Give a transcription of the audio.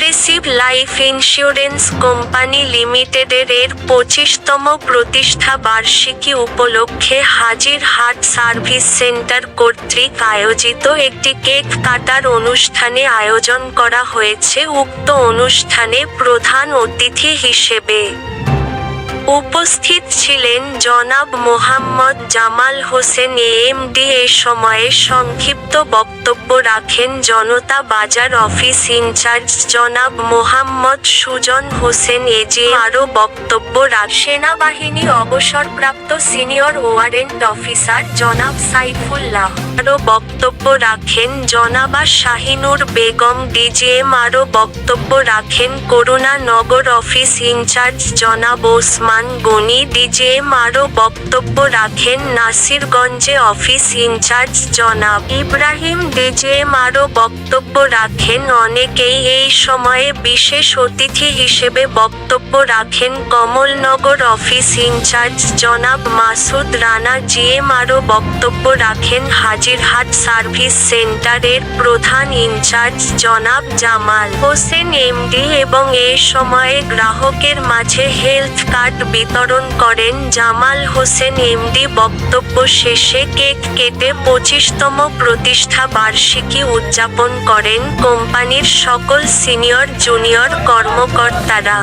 Progressive life insurance company লিমিটেডের এর পঁচিশতম প্রতিষ্ঠা বার্ষিকী উপলক্ষে হাজির হাট সার্ভিস সেন্টার কর্তৃক আয়োজিত একটি কেক কাটার অনুষ্ঠানে আয়োজন করা হয়েছে। উক্ত অনুষ্ঠানে প্রধান অতিথি হিসেবে উপস্থিত ছিলেন জনাব মোহাম্মদ জামাল হোসেন এএমডি এ সময়ে সংক্ষিপ্ত বক্তব্য রাখেন জনতা বাজার অফিস ইনচার্জ জনাব মোহাম্মদ সুজন হোসেন এজে আরও বক্তব্য রাখ সেনাবাহিনী অবসরপ্রাপ্ত সিনিয়র ওয়ারেন্ট অফিসার জনাব সাইফুল্লাহ। আরও বক্তব্য রাখেন জনাবা শাহিনুর বেগম ডিজিএম। আরও বক্তব্য রাখেন করুণা নগর অফিস ইনচার্জ জনাব ওসমান গনি ডিজিএম আরও বক্তব্য রাখেন নাসিরগঞ্জে অফিস ইনচার্জ জনাব ইব্রাহিম। ডিজিএম আরও বক্তব্য রাখেন অনেকেই এই সময়ে বিশেষ অতিথি হিসেবে বক্তব্য রাখেন কমলনগর অফিস ইনচার্জ জনাব মাসুদ রানা। জিএম আরও বক্তব্য রাখেন হাজিরহাট সার্ভিস সেন্টারের প্রধান ইনচার্জ জনাব জামাল হোসেন, এমডি, এবং এ সময়ে গ্রাহকের মাঝে হেলথ কার্ড বিতরণ করেন জামাল হোসেন এমডি, বক্তব্য শেষে কেক কেটে পঁচিশতম প্রতিষ্ঠা বার্ষিকী উদযাপন করেন কোম্পানির সকল সিনিয়র, জুনিয়র কর্মকর্তারা।